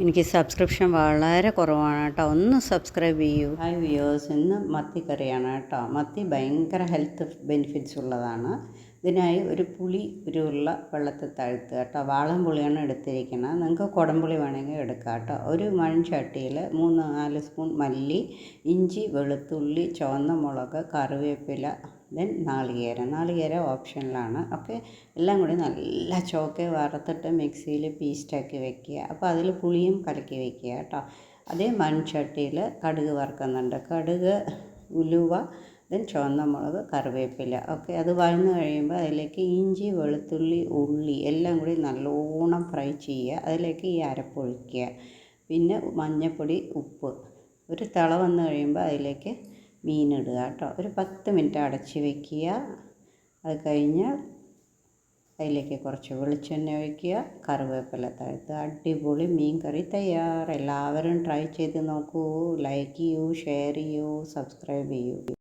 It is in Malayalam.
എനിക്ക് സബ്സ്ക്രിപ്ഷൻ വളരെ കുറവാണ് കേട്ടോ. ഒന്ന് സബ്സ്ക്രൈബ് ചെയ്യൂ. ഹായ് വ്യൂവേഴ്സ് ഇന്ന് മത്തി കറിയാണ് കേട്ടോ. മത്തി ഭയങ്കര ഹെൽത്ത് ബെനിഫിറ്റ്സ് ഉള്ളതാണ്. ഇതിനായി ഒരു പുളി ഒരു ഉരുള വെള്ളത്തിൽ തഴുത്ത് കേട്ടോ. വാളം പുളിയാണ് എടുത്തിരിക്കുന്നത്. നിങ്ങൾക്ക് കുടംപുളി വേണമെങ്കിൽ എടുക്കാം കേട്ടോ. ഒരു മൺചട്ടിയിൽ മൂന്ന് നാല് സ്പൂൺ മല്ലി ഇഞ്ചി വെളുത്തുള്ളി ചുവന്ന മുളക് കറിവേപ്പില ദെൻ നാളികേരം. നാളികേരം ഓപ്ഷനിലാണ്. ഒക്കെ എല്ലാം കൂടി നല്ല ചോക്കെ വറുത്തിട്ട് മിക്സിയിൽ പീസ്റ്റാക്കി വെക്കുക. അപ്പോൾ അതിൽ പുളിയും കലക്കി വെക്കുക കേട്ടോ. അതേ മൺചട്ടിയിൽ കടുക് വറുക്കുന്നുണ്ട്. കടുക് ഉലുവ ദെൻ ചുവന്ന മുളക് കറിവേപ്പില ഓക്കെ അത് വഴന്ന് കഴിയുമ്പോൾ അതിലേക്ക് ഇഞ്ചി വെളുത്തുള്ളി ഉള്ളി എല്ലാം കൂടി നല്ലോണം ഫ്രൈ ചെയ്യുക. അതിലേക്ക് ഈ അരപ്പൊഴിക്കുക പിന്നെ മഞ്ഞൾപ്പൊടി ഉപ്പ്. ഒരു തിള വന്ന് കഴിയുമ്പോൾ അതിലേക്ക് മീനിടുക കേട്ടോ. ഒരു പത്ത് മിനിറ്റ് അടച്ച് വയ്ക്കുക അത് കഴിഞ്ഞ് അതിലേക്ക് കുറച്ച് വെളിച്ചെണ്ണ ഒഴിക്കുക. കറിവേപ്പില തഴുത്ത് അടിപൊളി മീൻ കറി തയ്യാർ എല്ലാവരും ട്രൈ ചെയ്ത് നോക്കൂ. ലൈക്ക് ചെയ്യൂ ഷെയർ ചെയ്യൂ സബ്സ്ക്രൈബ് ചെയ്യൂ.